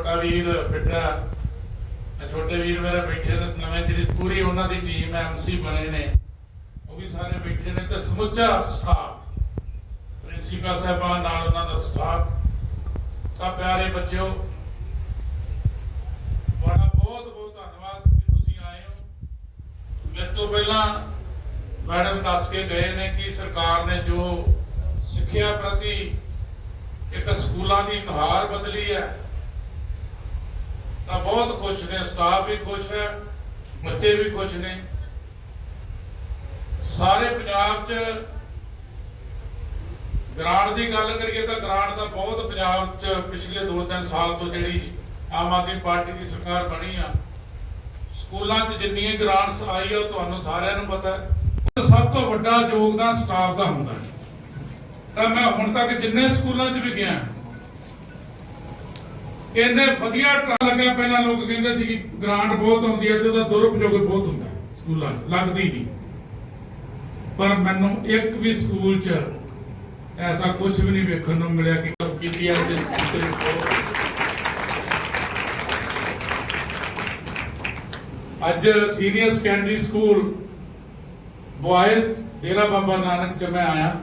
ਛੋਟਾ ਵੀਰ ਬਿੱਟਾ ਛੋਟੇ ਵੀਰ ਮੇਰੇ ਬੈਠੇ ਨੇ, ਨਵੇਂ ਜਿਹੜੀ ਪੂਰੀ ਉਹਨਾਂ ਦੀ ਟੀਮ ਐਮਸੀ ਬਣੇ ਨੇ। ਉਹ ਵੀ ਸਾਰੇ ਬੈਠੇ ਨੇ ਤੇ ਸਮੁੱਚਾ ਸਟਾਫ ਪ੍ਰਿੰਸੀਪਲ ਸਾਹਿਬਾਨ ਨਾਲ ਉਹਨਾਂ ਦਾ ਸਟਾਫ ਤਾਂ ਪਿਆਰੇ ਬੱਚਿਓ, ਤੁਹਾਡਾ ਬਹੁਤ ਬਹੁਤ ਧੰਨਵਾਦ ਕਿ ਤੁਸੀਂ ਆਏ ਹੋ। ਮੇਰੇ ਤੋਂ ਪਹਿਲਾਂ ਮੈਡਮ ਦੱਸ ਕੇ ਗਏ ਨੇ ਕਿ ਸਰਕਾਰ ਨੇ ਜੋ ਸਿੱਖਿਆ ਪ੍ਰਤੀ ਇੱਕ ਸਕੂਲਾਂ ਦੀ ਨਹਾਰ ਬਦਲੀ ਹੈ ਤਾਂ ਬਹੁਤ ਖੁਸ਼ ਨੇ ਸਟਾਫ ਵੀ ਖੁਸ਼ ਹੈ, ਬੱਚੇ ਵੀ ਖੁਸ਼ ਨੇ। ਸਾਰੇ ਪੰਜਾਬ 'ਚ ਗ੍ਰਾਂਟ ਦੀ ਗੱਲ ਕਰੀਏ ਤਾਂ ਗ੍ਰਾਂਟ ਦਾ ਬਹੁਤ ਪੰਜਾਬ 'ਚ ਪਿਛਲੇ 2-3 ਸਾਲ ਤੋਂ ਜਿਹੜੀ ਆਮ ਆਦਮੀ ਪਾਰਟੀ ਦੀ ਸਰਕਾਰ ਬਣੀ ਆ, ਸਕੂਲਾਂ 'ਚ ਜਿੰਨੀਆਂ ਗ੍ਰਾਂਟਸ ਆਈ ਆ ਤੁਹਾਨੂੰ ਸਾਰਿਆਂ ਨੂੰ ਪਤਾ ਹੈ। ਸਭ ਤੋਂ ਵੱਡਾ ਯੋਗਦਾਨ ਸਟਾਫ ਦਾ ਹੁੰਦਾ ਹੈ। ਤਾਂ ਮੈਂ ਹੁਣ ਤੱਕ ਜਿੰਨੇ ਸਕੂਲਾਂ 'ਚ ਵੀ ਗਿਆ ਇਹਨੇ ਵਧੀਆ ਟਰਾ ਲੱਗਿਆ। ਪਹਿਲਾਂ ਲੋਕ ਕਹਿੰਦੇ ਸੀ ਕਿ ਗ੍ਰਾਂਟ ਬਹੁਤ ਆਉਂਦੀ ਹੈ ਤੇ ਉਹਦਾ ਦੁਰਉਪਯੋਗ ਬਹੁਤ ਹੁੰਦਾ ਸਕੂਲਾਂ 'ਚ, ਲੱਗਦੀ ਨਹੀਂ। ਪਰ ਮੈਨੂੰ ਇੱਕ ਵੀ ਸਕੂਲ 'ਚ ਐਸਾ ਕੁਝ ਵੀ ਨਹੀਂ ਵੇਖਣ ਨੂੰ ਮਿਲਿਆ ਕਿ ਪੀਟੀਐਸ ਇਸ ਟੀਚਰ ਅੱਜ senior secondary school boys Dera Baba Nanak ਚ ਮੈਂ ਆਇਆ।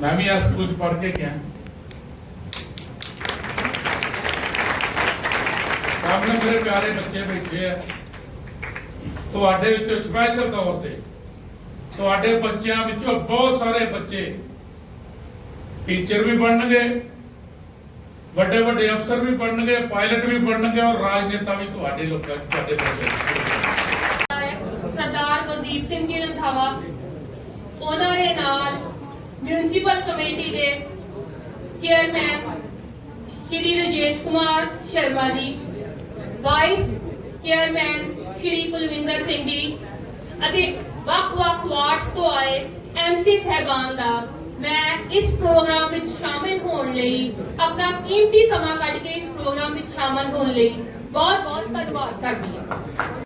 ਮੈਂ ਵੀ ਆ ਸਕੂਲ ਚ ਪੜ੍ਹ ਕੇ ਗਿਆ। ਸਾਹਮਣੇ ਮੇਰੇ ਪਿਆਰੇ ਬੱਚੇ ਬੈਠੇ ਆ। ਤੁਹਾਡੇ ਵਿੱਚੋਂ ਸਪੈਸ਼ਲ ਤੌਰ ਤੇ ਤੁਹਾਡੇ ਬੱਚਿਆਂ ਵਿੱਚੋਂ ਬਹੁਤ ਸਾਰੇ ਬੱਚੇ ਟੀਚਰ ਵੀ ਬਣਨਗੇ, ਵੱਡੇ ਵੱਡੇ ਅਫਸਰ ਵੀ ਬਣਨਗੇ ਪਾਇਲਟ ਵੀ ਬਣਨਗੇ ਔਰ ਰਾਜਨੇਤਾ ਵੀ ਤੁਹਾਡੇ ਲੋਕਾਂ ਤੁਹਾਡੇ ਬੱਚੇ ਸਰਦਾਰ ਗੁਰਦੀਪ ਸਿੰਘ ਜੀ ਰੰਧਾਵਾ, ਉਹਨਾਂ ਦੇ ਨਾਲ ਮਿਊਨਿਸਪਲ ਕਮੇਟੀ ਦੇ chairman Shri Rajesh Kumar Sharma ji vice chairman Shri Kulwinder Singh ji ਅਤੇ ਵੱਖ-ਵੱਖ ਵਾਰਡਸ ਤੋਂ ਆਏ ਐਮਸੀ ਸਹਿਬਾਨ ਦਾ ਮੈਂ ਇਸ ਪ੍ਰੋਗਰਾਮ ਵਿੱਚ ਸ਼ਾਮਿਲ ਹੋਣ ਲਈ ਆਪਣਾ ਕੀਮਤੀ ਸਮਾਂ ਕੱਢ ਕੇ ਇਸ ਪ੍ਰੋਗਰਾਮ ਵਿੱਚ ਸ਼ਾਮਿਲ ਹੋਣ ਲਈ ਬਹੁਤ-ਬਹੁਤ ਧੰਨਵਾਦ ਕਰਦੀ ਹਾਂ।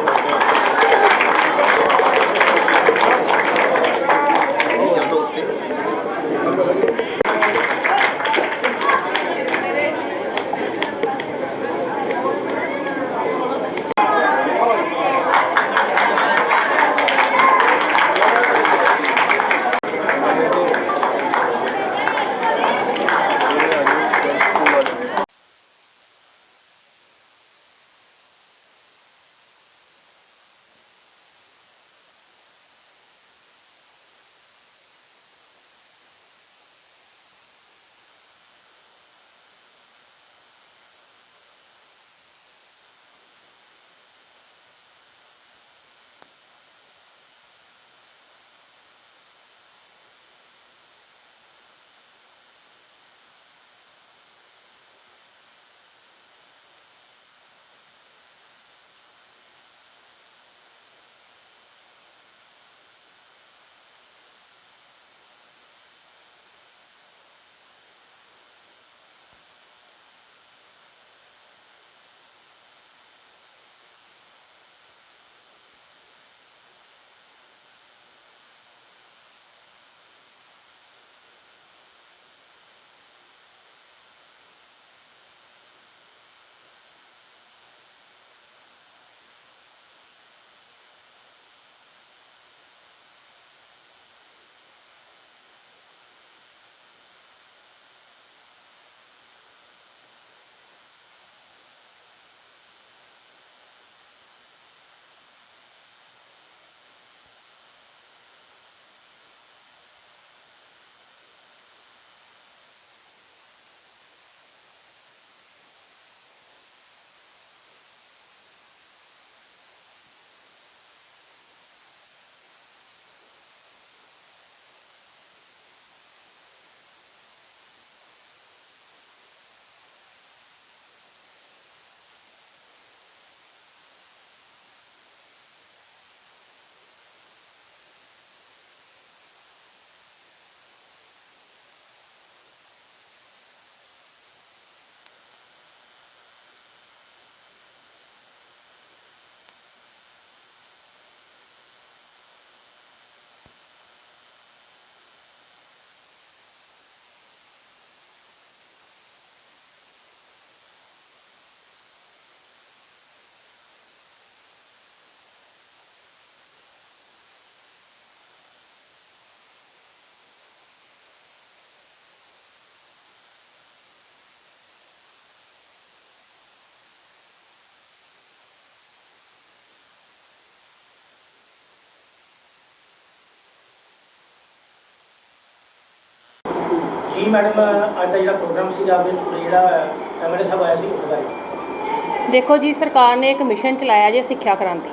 ਕੀ ਮੈਡਮ, ਅੱਜ ਦਾ ਜਿਹੜਾ ਪ੍ਰੋਗਰਾਮ ਸੀਗਾ ਉਹਦੇ ਸਕੂਲ ਜਿਹੜਾ, ਐਮਐਲਏ ਸਾਹਿਬ ਆਇਆ ਸੀ ਉਸ ਬਾਰੇ ਦੇਖੋ ਜੀ, ਸਰਕਾਰ ਨੇ ਇੱਕ ਮਿਸ਼ਨ ਚਲਾਇਆ ਜੇ ਸਿੱਖਿਆ ਕ੍ਰਾਂਤੀ।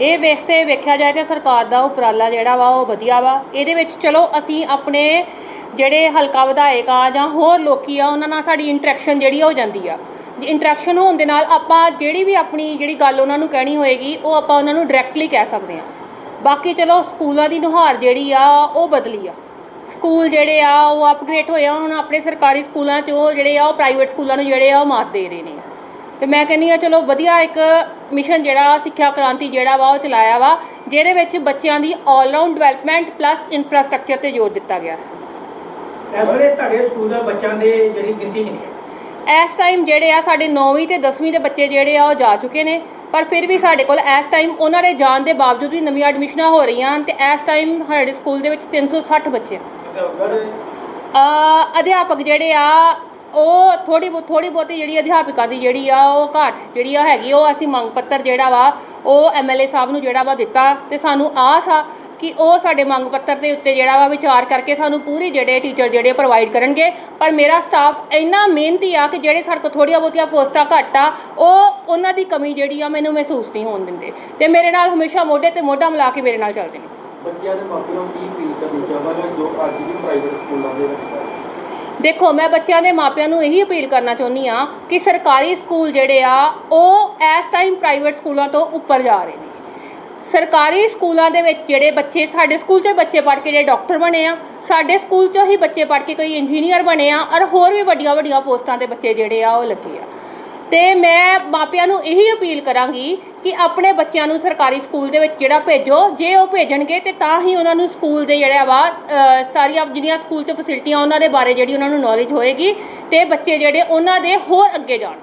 ਇਹ ਵੇਖਸੇ ਵੇਖਿਆ ਜਾਏ ਤਾਂ ਸਰਕਾਰ ਦਾ ਉਪਰਾਲਾ ਜਿਹੜਾ ਵਾ, ਉਹ ਵਧੀਆ ਵਾ। ਇਹਦੇ ਵਿੱਚ ਚਲੋ, ਅਸੀਂ ਆਪਣੇ ਜਿਹੜੇ ਹਲਕਾ ਵਿਧਾਇਕ ਆ, ਜਾਂ ਹੋਰ ਲੋਕੀ ਆ, ਉਹਨਾਂ ਨਾਲ ਸਾਡੀ ਇੰਟਰੈਕਸ਼ਨ ਜਿਹੜੀ ਹੋ ਜਾਂਦੀ ਆ। ਇੰਟਰੈਕਸ਼ਨ ਹੋਣ ਦੇ ਨਾਲ ਆਪਾਂ ਜਿਹੜੀ ਵੀ ਆਪਣੀ ਜਿਹੜੀ ਗੱਲ ਉਹਨਾਂ ਨੂੰ ਕਹਿਣੀ ਹੋਏਗੀ, ਉਹ ਆਪਾਂ ਉਹਨਾਂ ਨੂੰ ਡਾਇਰੈਕਟਲੀ ਕਹਿ ਸਕਦੇ ਆ। ਬਾਕੀ ਚਲੋ, ਸਕੂਲਾਂ ਦੀ ਨੁਹਾਰ ਜਿਹੜੀ ਆ, ਉਹ ਬਦਲੀ ਆ। ਸਕੂਲ ਜਿਹੜੇ ਆ, ਉਹ ਅਪਗ੍ਰੇਡ ਹੋਏ ਆ, ਹੁਣ ਆਪਣੇ ਸਰਕਾਰੀ ਸਕੂਲਾਂ 'ਚ ਉਹ ਜਿਹੜੇ ਆ, ਉਹ ਪ੍ਰਾਈਵੇਟ ਸਕੂਲਾਂ ਨੂੰ ਜਿਹੜੇ ਆ, ਉਹ ਮਾਤ ਦੇ ਰਹੇ ਨੇ। ਤੇ ਮੈਂ ਕਹਿੰਨੀ ਆ ਚਲੋ ਵਧੀਆ ਇੱਕ ਮਿਸ਼ਨ ਜਿਹੜਾ, ਸਿੱਖਿਆ ਕ੍ਰਾਂਤੀ ਜਿਹੜਾ ਵਾ, ਉਹ ਚਲਾਇਆ ਵਾ, ਜਿਹਦੇ ਵਿੱਚ ਬੱਚਿਆਂ ਦੀ all round development plus infrastructure ਤੇ ਜ਼ੋਰ ਦਿੱਤਾ ਗਿਆ। ਇਸ ਵੇਲੇ ਤੁਹਾਡੇ ਸਕੂਲ ਦੇ ਬੱਚਿਆਂ ਦੇ ਜਿਹੜੀ ਗਿਣਤੀ ਕਿੰਨੀ ਹੈ? ਇਸ ਟਾਈਮ ਜਿਹੜੇ ਆ ਸਾਡੇ 9ਵੀਂ ਤੇ 10ਵੀਂ ਦੇ ਬੱਚੇ ਜਿਹੜੇ ਆ ਉਹ ਜਾ ਚੁੱਕੇ ਨੇ, ਪਰ ਫਿਰ ਵੀ ਸਾਡੇ ਕੋਲ ਇਸ ਟਾਈਮ ਉਹਨਾਂ ਦੇ ਜਾਣ ਦੇ ਬਾਵਜੂਦ ਵੀ ਨਵੀਆਂ ਐਡਮਿਸ਼ਨਾਂ ਹੋ ਰਹੀਆਂ ਹਨ ਤੇ ਇਸ ਟਾਈਮ ਸਾਡੇ ਸਕੂਲ ਦੇ ਵਿੱਚ 360 ਬੱਚੇ ਅ ਅਧਿਆਪਕ ਜਿਹੜੇ ਆ, ਉਹ ਥੋੜੀ ਬਹੁਤ ਥੋੜੀ ਬਹੁਤੀ ਜਿਹੜੀ ਅਧਿਆਪਕਾਂ ਦੀ ਜਿਹੜੀ ਆ ਉਹ ਘਾਟ ਜਿਹੜੀ ਆ ਹੈਗੀ, ਉਹ ਅਸੀਂ ਮੰਗ ਪੱਤਰ ਜਿਹੜਾ ਵਾ, ਉਹ ਐਮਐਲਏ ਸਾਹਿਬ ਨੂੰ ਜਿਹੜਾ ਵਾ ਦਿੱਤਾ ਤੇ ਸਾਨੂੰ ਆਸ ਆ ਕਿ ਉਹ ਸਾਡੇ ਮੰਗ ਪੱਤਰ ਦੇ ਉੱਤੇ ਜਿਹੜਾ ਵਾ ਵਿਚਾਰ ਕਰਕੇ ਸਾਨੂੰ ਪੂਰੀ ਜਿਹੜੇ ਟੀਚਰ ਜਿਹੜੇ ਪ੍ਰੋਵਾਈਡ ਕਰਨਗੇ। ਪਰ ਮੇਰਾ ਸਟਾਫ ਇੰਨਾ ਮਿਹਨਤੀ ਆ ਕਿ ਜਿਹੜੇ ਸਾਡੇ ਕੋਲ ਥੋੜ੍ਹੀਆਂ ਬਹੁਤੀਆਂ ਪੋਸਟਾਂ ਘੱਟ ਆ ਉਹ ਉਹਨਾਂ ਦੀ ਕਮੀ ਜਿਹੜੀ ਆ ਮੈਨੂੰ ਮਹਿਸੂਸ ਨਹੀਂ ਹੋਣ ਦਿੰਦੇ। ਤੇ ਮੇਰੇ ਨਾਲ ਹਮੇਸ਼ਾ ਮੋਢੇ ਤੇ ਮੋਢਾ ਮਿਲਾ ਕੇ ਮੇਰੇ ਨਾਲ ਚੱਲਦੇ ਨੇ। ਬੱਚਿਆਂ ਦੇ ਮਾਪਿਆਂ ਨੂੰ ਕੀ ਅਪੀਲ ਕਰਨੀ ਚਾਹਾਂਗੇ ਜੋ ਅੱਜ ਵੀ ਪ੍ਰਾਈਵੇਟ ਸਕੂਲਾਂ ਦੇ ਵਿੱਚ ਦੇਖੋ ਮੈਂ ਬੱਚਿਆਂ ਦੇ ਮਾਪਿਆਂ ਨੂੰ ਇਹੀ ਅਪੀਲ ਕਰਨਾ ਚਾਹੁੰਦੀ ਆ ਕਿ ਸਰਕਾਰੀ ਸਕੂਲ ਜਿਹੜੇ ਆ ਉਹ ਇਸ ਟਾਈਮ ਪ੍ਰਾਈਵੇਟ ਸਕੂਲਾਂ ਤੋਂ ਉੱਪਰ ਜਾ ਰਹੇ ਨੇ। ਸਰਕਾਰੀ ਸਕੂਲਾਂ ਦੇ ਵਿੱਚ ਜਿਹੜੇ ਬੱਚੇ, ਸਾਡੇ ਸਕੂਲ 'ਚ ਬੱਚੇ ਪੜ੍ਹ ਕੇ ਜਿਹੜੇ ਡਾਕਟਰ ਬਣੇ ਆ, ਸਾਡੇ ਸਕੂਲ 'ਚੋਂ ਹੀ ਬੱਚੇ ਪੜ੍ਹ ਕੇ ਕੋਈ ਇੰਜੀਨੀਅਰ ਬਣੇ ਆ, ਔਰ ਹੋਰ ਵੀ ਵੱਡੀਆਂ ਵੱਡੀਆਂ ਪੋਸਟਾਂ ਤੇ ਬੱਚੇ ਜਿਹੜੇ ਆ ਉਹ ਲੱਗੇ ਆ। ਤੇ ਮੈਂ ਮਾਪਿਆਂ ਨੂੰ ਇਹੀ ਅਪੀਲ ਕਰਾਂਗੀ ਕਿ ਆਪਣੇ ਬੱਚਿਆਂ ਨੂੰ ਸਰਕਾਰੀ ਸਕੂਲ ਦੇ ਵਿੱਚ ਜਿਹੜਾ ਭੇਜੋ, ਜੇ ਉਹ ਭੇਜਣਗੇ ਤੇ ਤਾਂ ਹੀ ਉਹਨਾਂ ਨੂੰ ਸਕੂਲ ਦੇ ਜਿਹੜਾ ਵਾ ਸਾਰੀਆਂ ਜਿਹੜੀਆਂ ਸਕੂਲ 'ਚ ਫੈਸਿਲਿਟੀਆਂ ਉਹਨਾਂ ਦੇ ਬਾਰੇ ਜਿਹੜੀ ਉਹਨਾਂ ਨੂੰ ਨੌਲੇਜ ਹੋਏਗੀ ਤੇ ਬੱਚੇ ਜਿਹੜੇ ਉਹਨਾਂ ਦੇ ਹੋਰ ਅੱਗੇ ਜਾਣ।